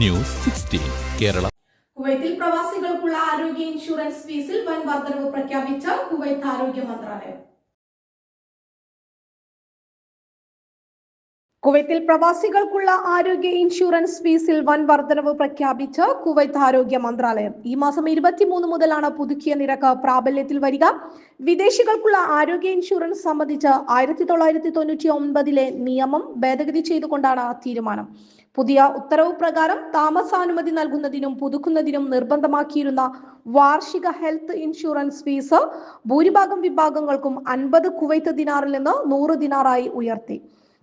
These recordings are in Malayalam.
News sixteen Kerala. കുവൈത്തിൽ പ്രവാസികൾക്കുള്ള ആരോഗ്യ ഇൻഷുറൻസ് ഫീസിൽ വൻ വർധനവ് പ്രഖ്യാപിച്ച കുവൈത്ത് ആരോഗ്യ മന്ത്രാലയം. കുവൈത്തിൽ പ്രവാസികൾക്കുള്ള ആരോഗ്യ ഇൻഷുറൻസ് ഫീസിൽ വൻ വർധനവ് പ്രഖ്യാപിച്ച കുവൈത്ത് ആരോഗ്യ മന്ത്രാലയം. ഈ മാസം ഇരുപത്തിമൂന്ന് മുതലാണ് പുതുക്കിയ നിരക്ക് പ്രാബല്യത്തിൽ വരിക. വിദേശികൾക്കുള്ള ആരോഗ്യ ഇൻഷുറൻസ് സംബന്ധിച്ച് ആയിരത്തി തൊള്ളായിരത്തി തൊണ്ണൂറ്റി ഒൻപതിലെ നിയമം ഭേദഗതി ചെയ്തുകൊണ്ടാണ് തീരുമാനം. പുതിയ ഉത്തരവ് പ്രകാരം താമസാനുമതി നൽകുന്നതിനും പുതുക്കുന്നതിനും നിർബന്ധമാക്കിയിരുന്ന വാർഷിക ഹെൽത്ത് ഇൻഷുറൻസ് ഫീസ് ഭൂരിഭാഗം വിഭാഗങ്ങൾക്കും അൻപത് കുവൈത്ത് ദിനാറിൽ നിന്ന് നൂറ് ദിനാറായി ഉയർത്തി.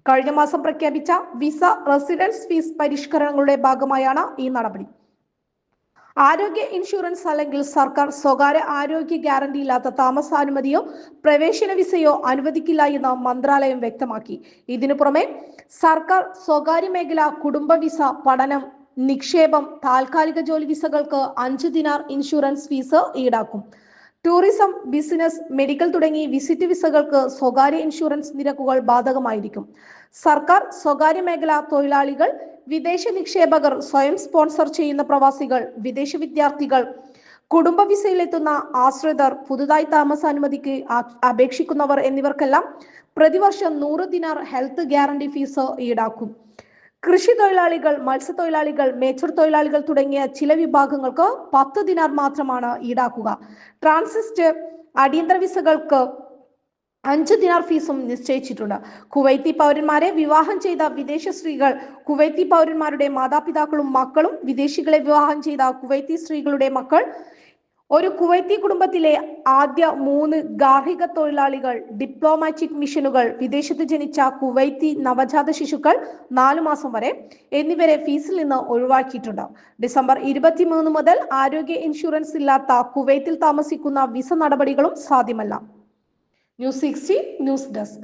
കഴിഞ്ഞ മാസം പ്രഖ്യാപിച്ച വിസ റെസിഡൻസ് ഫീസ് പരിഷ്കരണങ്ങളുടെ ഭാഗമായാണ് ഈ നടപടി. ആരോഗ്യ ഇൻഷുറൻസ് അല്ലെങ്കിൽ സർക്കാർ സ്വകാര്യ ആരോഗ്യ ഗ്യാരണ്ടി ഇല്ലാത്ത താമസാനുമതിയോ പ്രവേശന വിസയോ അനുവദിക്കില്ല എന്ന് മന്ത്രാലയം വ്യക്തമാക്കി. ഇതിനു പുറമെ സർക്കാർ സ്വകാര്യ മേഖല കുടുംബ വിസ പഠനം നിക്ഷേപം താൽക്കാലിക ജോലി വിസകൾക്ക് അഞ്ച് ദിനാർ ഇൻഷുറൻസ് ഫീസ് ഈടാക്കും. ടൂറിസം ബിസിനസ് മെഡിക്കൽ തുടങ്ങി വിസിറ്റ് വിസകൾക്ക് സ്വകാര്യ ഇൻഷുറൻസ് നിരക്കുകൾ ബാധകമായിരിക്കും. സർക്കാർ സ്വകാര്യ മേഖല തൊഴിലാളികൾ വിദേശ നിക്ഷേപകർ സ്വയം സ്പോൺസർ ചെയ്യുന്ന പ്രവാസികൾ വിദേശ വിദ്യാർത്ഥികൾ കുടുംബ വിസയിലെത്തുന്ന ആശ്രിതർ പുതുതായി താമസാനുമതിക്ക് അപേക്ഷിക്കുന്നവർ എന്നിവർക്കെല്ലാം പ്രതിവർഷം നൂറ് ദിനാർ ഹെൽത്ത് ഗ്യാരണ്ടി ഫീസ് ഈടാക്കും. കൃഷി തൊഴിലാളികൾ മത്സ്യത്തൊഴിലാളികൾ മേച്ചർ തൊഴിലാളികൾ തുടങ്ങിയ ചില വിഭാഗങ്ങൾക്ക് പത്ത് ദിനാർ മാത്രമാണ് ഈടാക്കുക. ട്രാൻസിസ്റ്റ് അടിയന്തര വിസകൾക്ക് അഞ്ച് ദിനാർ ഫീസും നിശ്ചയിച്ചിട്ടുണ്ട്. കുവൈത്തി പൗരന്മാരെ വിവാഹം ചെയ്ത വിദേശ സ്ത്രീകൾ കുവൈത്തി പൗരന്മാരുടെ മാതാപിതാക്കളും മക്കളും വിദേശികളെ വിവാഹം ചെയ്ത കുവൈത്തി സ്ത്രീകളുടെ മക്കൾ ഒരു കുവൈത്തി കുടുംബത്തിലെ ആദ്യ മൂന്ന് ഗാർഹിക തൊഴിലാളികൾ ഡിപ്ലോമാറ്റിക് മിഷനുകൾ വിദേശത്ത് ജനിച്ച കുവൈത്തി നവജാത ശിശുക്കൾ നാലു മാസം വരെ എന്നിവരെ ഫീസിൽ നിന്ന് ഒഴിവാക്കിയിട്ടുണ്ട്. ഡിസംബർ ഇരുപത്തിമൂന്ന് മുതൽ ആരോഗ്യ ഇൻഷുറൻസ് ഇല്ലാത്ത കുവൈത്തിൽ താമസിക്കുന്ന വിസ നടപടികളും സാധ്യമല്ല. News sixty news desk.